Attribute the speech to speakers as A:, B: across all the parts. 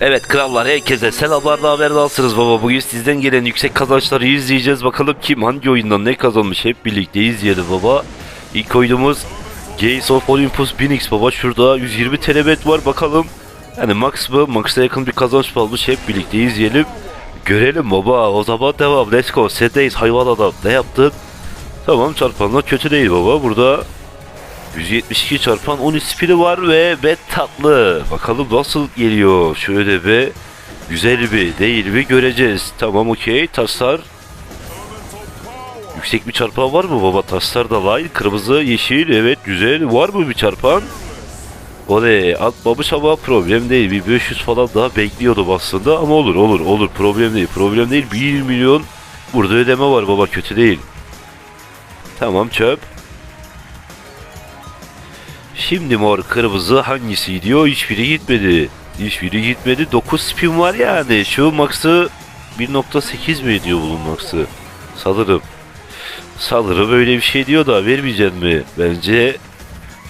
A: Evet krallar herkese selamlar da haber alsınız baba. Bugün sizden gelen yüksek kazançları izleyeceğiz. Bakalım kim hangi oyundan ne kazanmış hep birlikte izleyelim baba. İlk oyunumuz Gates of Olympus 1000x baba. Şurada 120 telebet var bakalım. Yani max mı? Max'a yakın bir kazanç mı almış hep birlikte izleyelim. Görelim baba. O zaman devam. Let's go. Setdeyiz hayvan adam. Ne yaptın? Tamam çarpanlar kötü değil baba. Burada 172 çarpan 13 spini var ve bet tatlı. Bakalım nasıl geliyor. Şöyle bir güzel bir değil mi göreceğiz. Tamam okey taslar. Yüksek bir çarpan var mı baba? Taslar da line. Kırmızı, yeşil. Evet güzel. Var mı bir çarpan? Oley atmamış ama problem değil. Bir 500 falan daha bekliyordum aslında ama olur olur olur problem değil. Problem değil 1 milyon burada ödeme var baba kötü değil. Tamam çöp. Şimdi mor kırmızı hangisi diyor hiçbiri gitmedi. Hiçbiri gitmedi 9 spin var yani şu max'ı 1.8 mi ediyor bunun max'ı? Sanırım. Sanırım öyle bir şey diyor da vermeyecek mi? Bence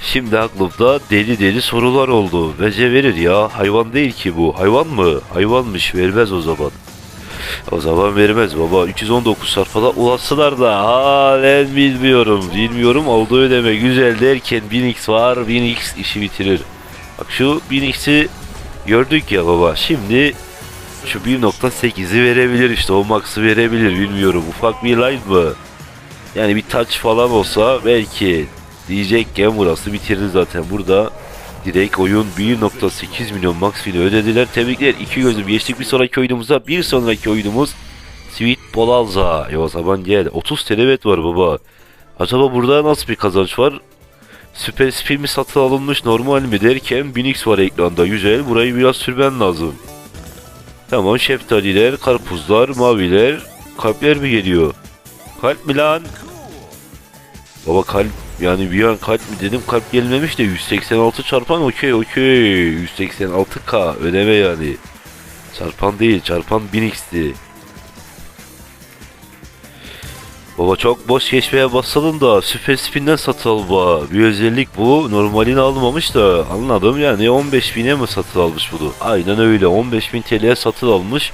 A: şimdi aklımda deli deli sorular oldu. Bence verir ya hayvan değil ki bu. Hayvan mı? Hayvanmış vermez o zaman. O zaman vermez baba. 319 sarfada ulaşsalar da halen bilmiyorum. Bilmiyorum olduğu ödeme güzel derken 1000x var. 1000x işi bitirir. Bak şu 1000x'i gördük ya baba. Şimdi şu 1.8'i verebilir işte. O max'ı verebilir bilmiyorum. Ufak bir line mı? Yani bir touch falan olsa belki diyecekken burası bitirir zaten. Burada Direkt oyun 1.8 milyon max fili ödediler. Tebrikler. iki gözüm geçtik bir sonraki oyunumuza. Bir sonraki oyunumuz Sweet Bolalza. Ya o zaman gel. 30 telebet var baba. Acaba burada nasıl bir kazanç var? Süper spin mi satın alınmış normal mi derken 1000x var ekranda. Güzel. Burayı biraz sürmen lazım. Tamam şeftaliler, karpuzlar, maviler, kalpler mi geliyor? Kalp mi lan? Baba kalp yani bir an kalp mi dedim kalp gelmemiş de 186 çarpan okey okey 186k ödeme yani. Çarpan değil çarpan 1000x'ti. Baba çok boş geçmeye başladın da süper spinden satın al baba. Bir özellik bu. Normalini almamış da anladım yani 15.000'e mi satın almış bunu? Aynen öyle 15.000 TL'ye satın almış.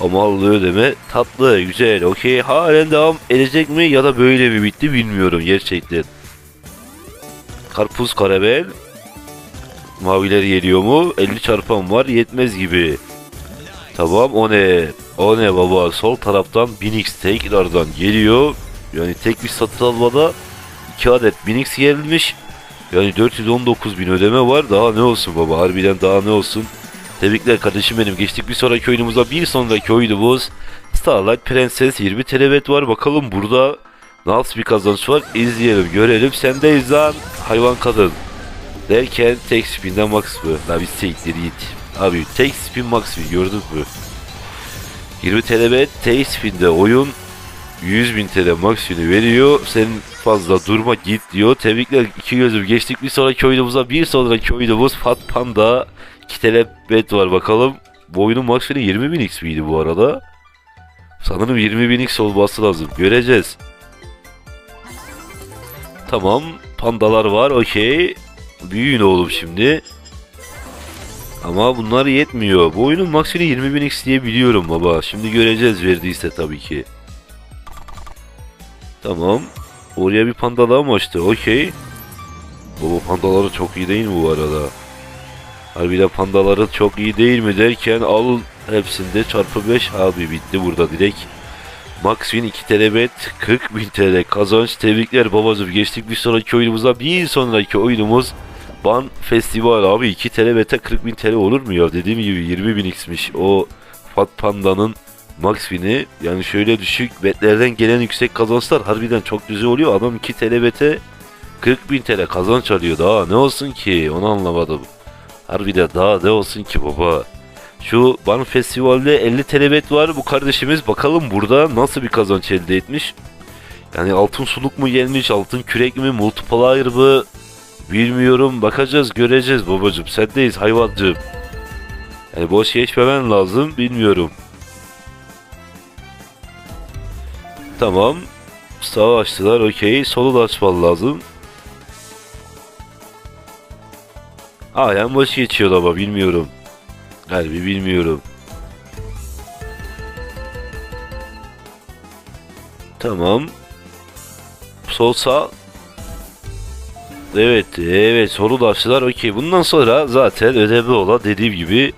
A: Ama aldığı ödeme tatlı, güzel, okey. Halen devam edecek mi ya da böyle mi bitti bilmiyorum gerçekten. Karpuz karabel. Maviler geliyor mu? 50 çarpan var yetmez gibi. Tamam o ne? O ne baba? Sol taraftan 1000x tekrardan geliyor. Yani tek bir satın almada 2 adet 1000x gelmiş. Yani 419 bin ödeme var. Daha ne olsun baba? Harbiden daha ne olsun? Tebrikler kardeşim benim. Geçtik bir sonraki oyunumuza. Bir sonraki oyunumuz Starlight Princess 20 telebet var. Bakalım burada nasıl bir kazanç var? İzleyelim, görelim. Sendeyiz lan hayvan kadın. Derken tek spinden max mı? La biz tekleri git. Abi tek spin max mı gördün mü? 20 telebet tek spinde oyun 100 bin TL maksimini veriyor. Sen fazla durma git diyor. Tebrikler iki gözüm geçtik bir sonraki oyunumuza. Bir sonraki oyunumuz Fat Panda. 2 telebet var bakalım. Bu oyunun maksimini 20 bin x miydi bu arada? Sanırım 20 bin x olması lazım. Göreceğiz. Tamam. Pandalar var. Okey. Büyüyün oğlum şimdi. Ama bunlar yetmiyor. Bu oyunun maksimini 20 bin x diye biliyorum baba. Şimdi göreceğiz verdiyse tabii ki. Tamam. Oraya bir panda daha mı açtı? Okey. Baba pandaları çok iyi değil mi bu arada? Harbiden pandaları çok iyi değil mi derken al hepsinde çarpı 5 abi bitti burada direkt. Max win 2 telebet 40 bin TL kazanç. Tebrikler babacım geçtik bir sonraki oyunumuza. Bir sonraki oyunumuz Ban Festival abi. 2 telebete 40 bin TL olur mu ya? Dediğim gibi 20 bin x'miş. O Fat Panda'nın Max Win'i yani şöyle düşük betlerden gelen yüksek kazançlar harbiden çok güzel oluyor. Adam 2 telebete 40 bin TL kazanç alıyor. Daha ne olsun ki? Onu anlamadım. Harbiden daha ne olsun ki baba. Şu Ban Festival'de 50 telebet var. Bu kardeşimiz bakalım burada nasıl bir kazanç elde etmiş. Yani altın suluk mu gelmiş, altın kürek mi, multiplier mı bilmiyorum. Bakacağız, göreceğiz babacım. Sendeyiz hayvancığım. Yani boş geçmemen lazım, bilmiyorum. Tamam. Sağa açtılar, okey. Solu da açman lazım. Halen boş geçiyor ama bilmiyorum. Harbi bilmiyorum. Tamam. Sol sağ. Evet, evet soru da açtılar. Okey. Bundan sonra zaten önemli olan dediğim gibi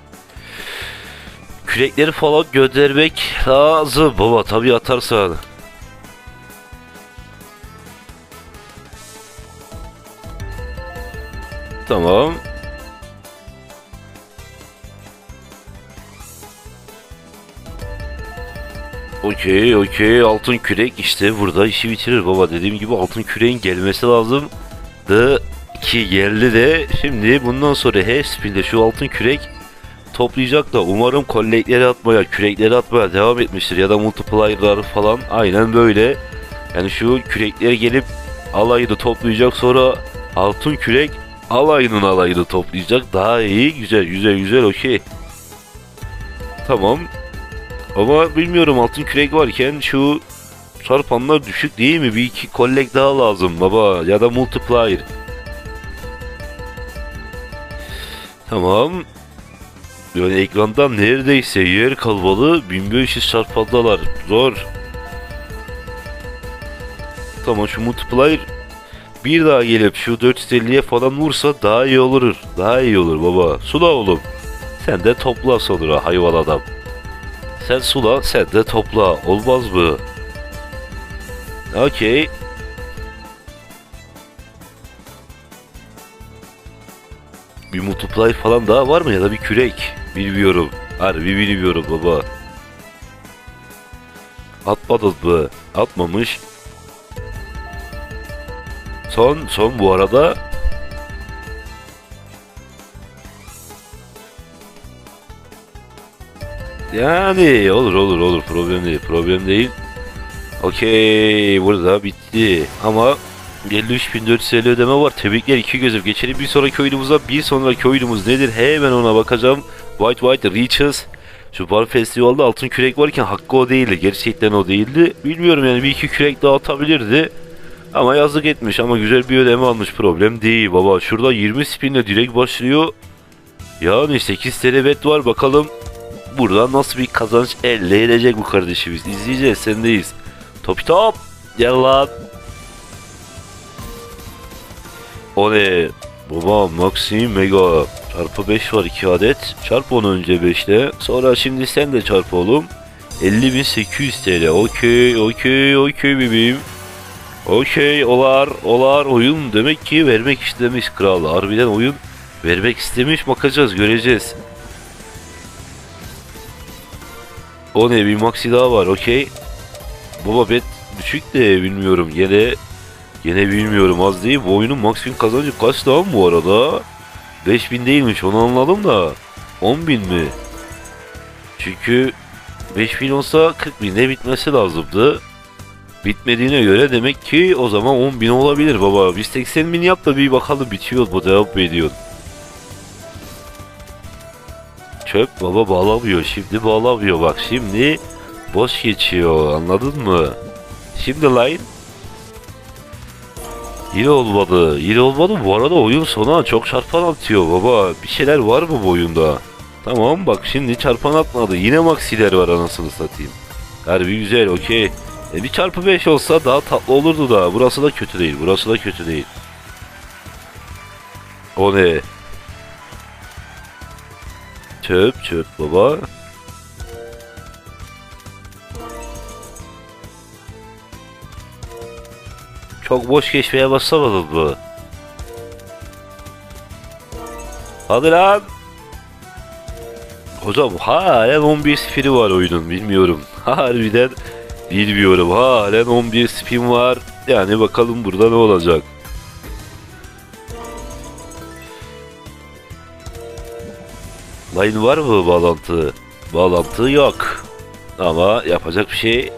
A: kürekleri falan göndermek lazım. Baba tabii atarsan. Tamam. Okey okey. Altın kürek işte burada işi bitirir baba. Dediğim gibi altın küreğin gelmesi lazım. Da ki geldi de. Şimdi bundan sonra her spinde şu altın kürek toplayacak da umarım kollekleri atmaya kürekleri atmaya devam etmiştir. Ya da multiplier'lar falan. Aynen böyle. Yani şu kürekler gelip alayını toplayacak. Sonra altın kürek alayının alayını toplayacak. Daha iyi güzel güzel güzel. Okey. Tamam ama bilmiyorum altın kürek varken şu çarpanlar düşük değil mi? Bir iki kollek daha lazım baba ya da multiplier. Tamam. Yani ekrandan neredeyse yer kalmalı 1500 çarpandalar. Zor. Tamam şu multiplier bir daha gelip şu 450'ye falan vursa daha iyi olur. Daha iyi olur baba. Sula oğlum. Sen de topla sonra hayvan adam. Sen sula, sen de topla. Olmaz mı? Okey. Bir multiply falan daha var mı ya da bir kürek? Bilmiyorum. Harbi bilmiyorum baba. Atmadın mı? Atmamış. Son, son bu arada Yani olur olur olur. Problem değil problem değil. Okey burada bitti. Ama 53.450 ödeme var. Tebrikler iki gözüm geçelim. Bir sonraki oyunumuza bir sonraki oyunumuz nedir? Hemen ona bakacağım. White White Reaches. Şu bar festivalde altın kürek varken hakkı o değildi. Gerçekten o değildi. Bilmiyorum yani bir iki kürek daha atabilirdi. Ama yazık etmiş ama güzel bir ödeme almış. Problem değil baba. Şurada 20 spinle direkt başlıyor. Yani 8 televet var bakalım buradan nasıl bir kazanç elde edecek bu kardeşimiz. İzleyeceğiz sendeyiz. Top top. Gel lan. O ne? Baba Maxim Mega. Çarpı 5 var 2 adet. Çarp onu önce 5 ile. Sonra şimdi sen de çarp oğlum. 50.800 TL. Okey okey okey bebeğim. Okey olar olar oyun demek ki vermek istemiş kral. Harbiden oyun vermek istemiş bakacağız göreceğiz. O ne bir maxi daha var okey. Baba bet düşük de bilmiyorum gene gene bilmiyorum az değil. Bu oyunun maksimum kazancı kaç daha bu arada? 5000 değilmiş onu anladım da 10.000 mi? Çünkü 5000 olsa 40 binde bitmesi lazımdı. Bitmediğine göre demek ki o zaman 10.000 olabilir baba. Biz 80 bin yap da bir bakalım bitiyor bu devam ediyor. Çöp baba bağlamıyor. Şimdi bağlamıyor bak. Şimdi boş geçiyor. Anladın mı? Şimdi line Yine olmadı. Yine olmadı. Bu arada oyun sona çok çarpan atıyor baba. Bir şeyler var mı bu oyunda? Tamam bak şimdi çarpan atmadı. Yine maksiler var anasını satayım. Harbi güzel okey. E bir çarpı 5 olsa daha tatlı olurdu da. Burası da kötü değil. Burası da kötü değil. O ne? Çöp çöp baba. Çok boş geçmeye başlamadı bu. Hadi lan. Hocam halen 11 spini var oyunun bilmiyorum. Harbiden bilmiyorum. Halen 11 spin var. Yani bakalım burada ne olacak. Line var mı bağlantı? Bağlantı yok. Ama yapacak bir şey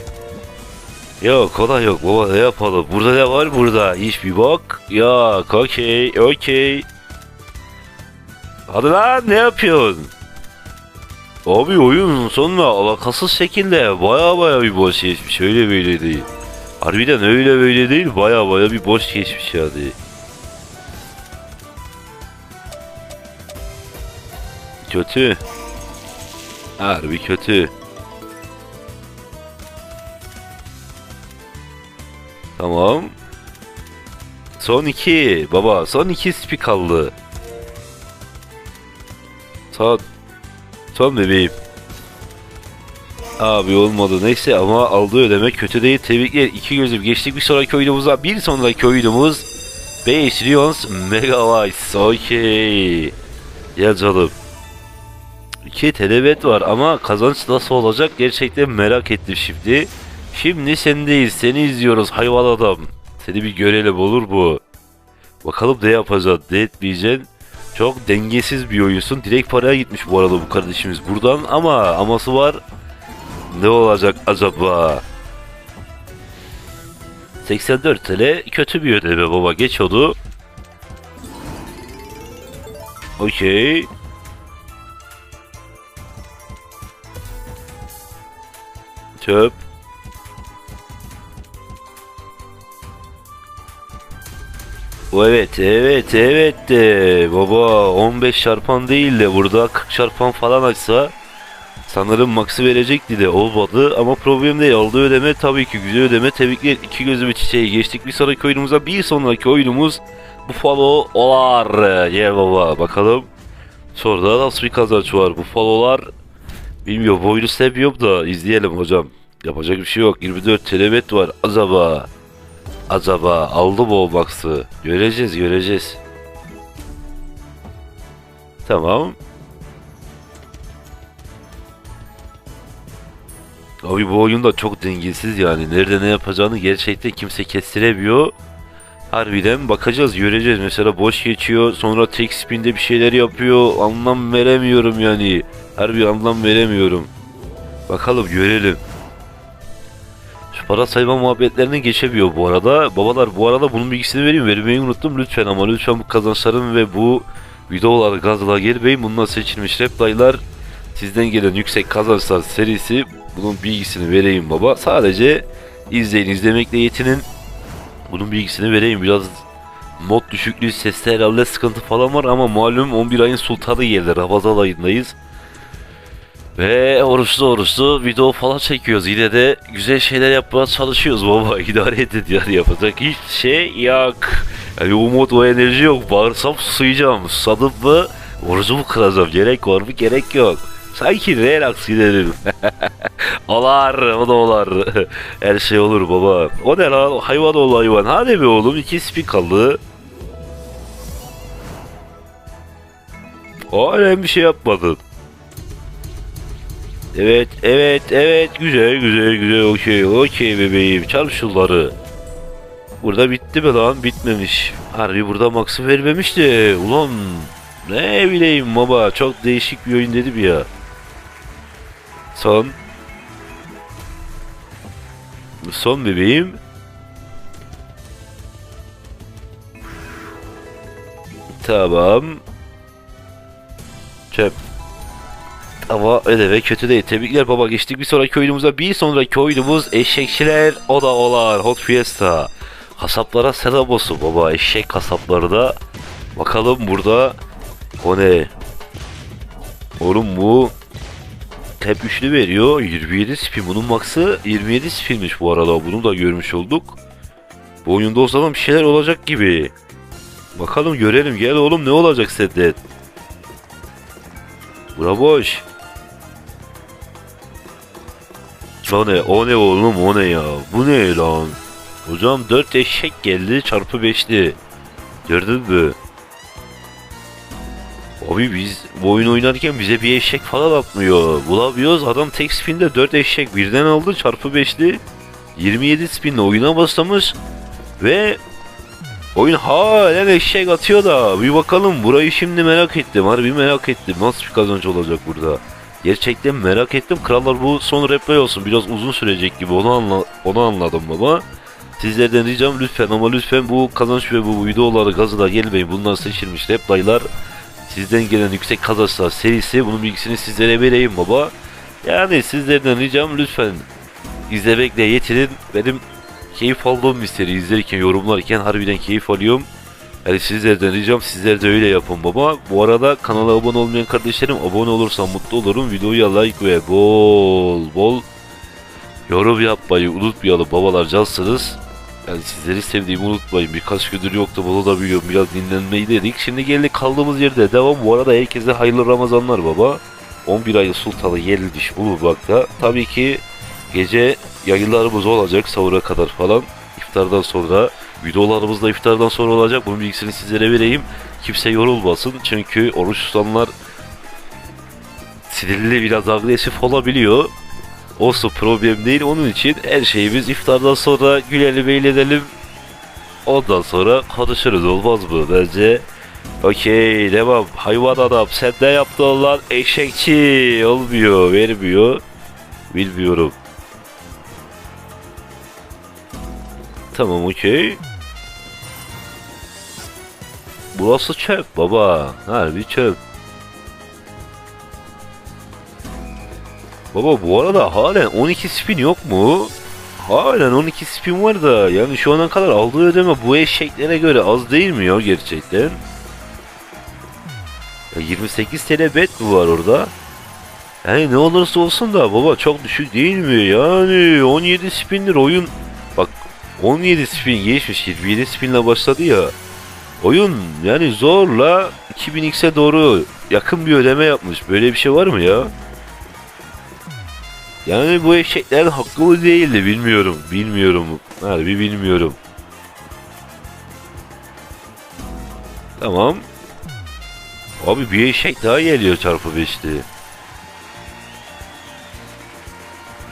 A: yok. Da yok baba ne yapalım? Burada ne var burada? Hiçbir bak. Yok okey okey. Hadi lan ne yapıyorsun? Abi oyun sonuna alakasız şekilde baya baya bir boş geçmiş öyle böyle değil. Harbiden öyle böyle değil baya baya bir boş geçmiş yani. Kötü. Harbi kötü. Tamam. Son iki baba. Son iki spi kaldı. Son. Son bebeğim. Abi olmadı neyse ama aldığı ödeme kötü değil. Tebrikler. iki gözüm geçtik bir sonraki oyunumuza. Bir sonraki oyunumuz 5 Lions Megabytes. Okey. Ya canım. İki telebet var ama kazanç nasıl olacak gerçekten merak ettim şimdi. Şimdi sendeyiz. Seni izliyoruz hayvan adam. Seni bir görelim olur bu. Bakalım ne yapacaksın, ne etmeyeceksin. Çok dengesiz bir oyunsun. Direkt paraya gitmiş bu arada bu kardeşimiz buradan ama aması var. Ne olacak acaba? 84 TL kötü bir ödeme baba geç onu. Okey. Çöp. O evet evet evet de. Baba 15 çarpan değil de burada 40 çarpan falan açsa sanırım max'ı verecekti de. Olmadı ama problem değil. Aldığı ödeme tabii ki güzel ödeme. Tebrikler. İki gözümü çiçeği. Geçtik bir sonraki oyunumuza. Bir sonraki oyunumuz Buffalo Olar. Ye baba bakalım. Sonra nasıl bir kazanç var Buffalo'lar? Bilmiyorum bu oyunu sevmiyorum da izleyelim hocam yapacak bir şey yok 24 telebet var acaba Acaba aldı mı o box'ı? Göreceğiz göreceğiz. Tamam. Abi bu oyun da çok dengesiz yani. Nerede ne yapacağını gerçekten kimse kestiremiyor. Harbiden bakacağız göreceğiz. Mesela boş geçiyor sonra tek spin'de bir şeyler yapıyor. Anlam veremiyorum yani. Harbi anlam veremiyorum. Bakalım görelim. Para sayma muhabbetlerine geçemiyor bu arada. Babalar bu arada bunun bilgisini vereyim. Vermeyi unuttum lütfen ama lütfen bu kazançların ve bu videolar gazla gelmeyin. Bunlar seçilmiş replaylar. Sizden gelen yüksek kazançlar serisi. Bunun bilgisini vereyim baba. Sadece izleyin izlemekle yetinin. Bunun bilgisini vereyim. Biraz mod düşüklüğü seste herhalde sıkıntı falan var ama malum 11 ayın sultanı geldi. Ramazan ayındayız. Ve oruçlu oruçlu video falan çekiyoruz. Yine de güzel şeyler yapmaya çalışıyoruz baba. İdare edin yani yapacak hiç şey yok. Yani umut o enerji yok. Bağırsam susayacağım. Susadım mı orucumu kıracağım. Gerek var mı? Gerek yok. Sanki relax gidelim. olar o da olar. Her şey olur baba. O ne lan? Hayvan ol hayvan. Hadi be oğlum. iki. O önemli bir şey yapmadın. Evet, evet, evet. Güzel, güzel, güzel. Okey, okey bebeğim. Çal. Burada bitti mi lan? Bitmemiş. Harbi burada Max'ı vermemişti. Ulan ne bileyim baba. Çok değişik bir oyun dedim ya. Son. Son bebeğim. Tamam. Çöp. Ama öyle ve kötü değil. Tebrikler baba geçtik bir sonraki oyunumuza. Bir sonraki oyunumuz eşekçiler o da olar. Hot Fiesta. Kasaplara selam olsun baba. Eşek kasapları da. Bakalım burada. O ne? Oğlum bu hep üçlü veriyor. 27 spin. Bunun maksı 27 spinmiş bu arada. Bunu da görmüş olduk. Bu oyunda o zaman bir şeyler olacak gibi. Bakalım görelim. Gel oğlum ne olacak sende? Bura. O ne? O ne oğlum? O ne ya? Bu ne lan? Hocam 4 eşek geldi çarpı 5'li. Gördün mü? Abi biz bu oyun oynarken bize bir eşek falan atmıyor. Bulamıyoruz. Adam tek spinde 4 eşek birden aldı çarpı 5'li. 27 spinle oyuna başlamış. Ve oyun halen eşek atıyor da. Bir bakalım burayı şimdi merak ettim. Harbi merak ettim. Nasıl bir kazanç olacak burada? Gerçekten merak ettim. Krallar bu son replay olsun. Biraz uzun sürecek gibi onu, anla onu anladım baba. Sizlerden ricam lütfen ama lütfen bu kazanç ve bu videoları gazına gelmeyin. Bunlar seçilmiş replaylar. Sizden gelen yüksek kazançlar serisi. Bunun bilgisini sizlere vereyim baba. Yani sizlerden ricam lütfen izlemekle yetinin. Benim keyif aldığım bir seri izlerken yorumlarken harbiden keyif alıyorum. Yani sizlerden ricam sizler de öyle yapın baba. Bu arada kanala abone olmayan kardeşlerim abone olursam mutlu olurum. Videoya like ve bol bol yorum yapmayı unutmayalım babalar cansınız. Yani sizleri sevdiğimi unutmayın. Birkaç gündür yoktu bunu da biliyorum. Biraz dinlenmeyi dedik. Şimdi geldik kaldığımız yerde devam. Bu arada herkese hayırlı Ramazanlar baba. 11 ayın sultanı gelmiş bulunmakta. Tabii ki gece yayınlarımız olacak sahura kadar falan. İftardan sonra videolarımız da iftardan sonra olacak. Bunun bilgisini sizlere vereyim. Kimse yorulmasın. Çünkü oruç tutanlar sinirli biraz agresif olabiliyor. Olsun problem değil. Onun için her şeyimiz iftardan sonra gülelim eğlenelim. Ondan sonra konuşuruz olmaz mı? Bence okey devam. Hayvan adam sen ne yaptın lan eşekçi olmuyor vermiyor. Bilmiyorum. Tamam okey. Burası çöp baba. Harbi çöp. Baba bu arada halen 12 spin yok mu? Halen 12 spin var da yani şu ana kadar aldığı ödeme bu eşeklere göre az değil mi ya gerçekten? Ya 28 TL bet mi var orada? Yani ne olursa olsun da baba çok düşük değil mi? Yani 17 spindir oyun. Bak 17 spin geçmiş 27 spinle başladı ya. Oyun yani zorla 2000x'e doğru yakın bir ödeme yapmış. Böyle bir şey var mı ya? Yani bu eşekler hakkı mı değildi bilmiyorum. Bilmiyorum. Harbi bilmiyorum. Tamam. Abi bir eşek daha geliyor çarpı 5'te.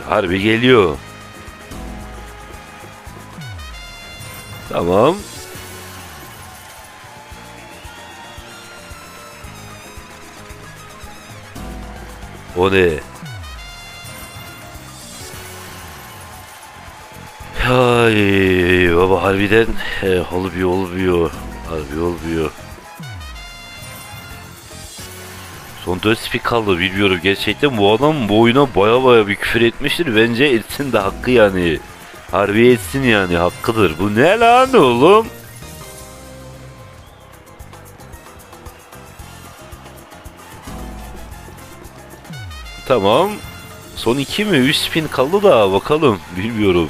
A: Harbi geliyor. Tamam. O ne? Ay baba harbiden e, olmuyor olmuyor. Harbi olmuyor. Son 4 spik kaldı bilmiyorum gerçekten bu adam bu oyuna baya baya bir küfür etmiştir bence etsin de hakkı yani. Harbi etsin yani hakkıdır. Bu ne lan oğlum? Tamam. Son 2 mi? 3 spin kaldı da bakalım. Bilmiyorum.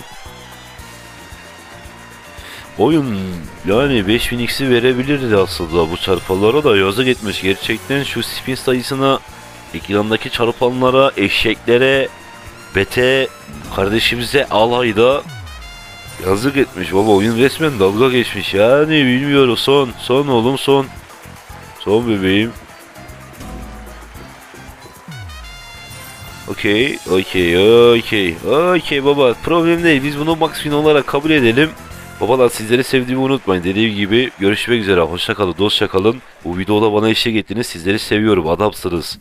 A: Oyun yani 5000x'i verebilirdi aslında bu çarpanlara da yazık etmiş. Gerçekten şu spin sayısına ekrandaki çarpanlara, eşeklere, bete, kardeşimize alayda yazık etmiş. Baba oyun resmen dalga geçmiş yani bilmiyorum son. Son oğlum son. Son bebeğim. Okey, okey, okey, okey baba. Problem değil. Biz bunu max win olarak kabul edelim. Babalar sizleri sevdiğimi unutmayın. Dediğim gibi görüşmek üzere. Hoşça kalın, dostça kalın. Bu videoda bana eşlik ettiniz. Sizleri seviyorum. Adamsınız.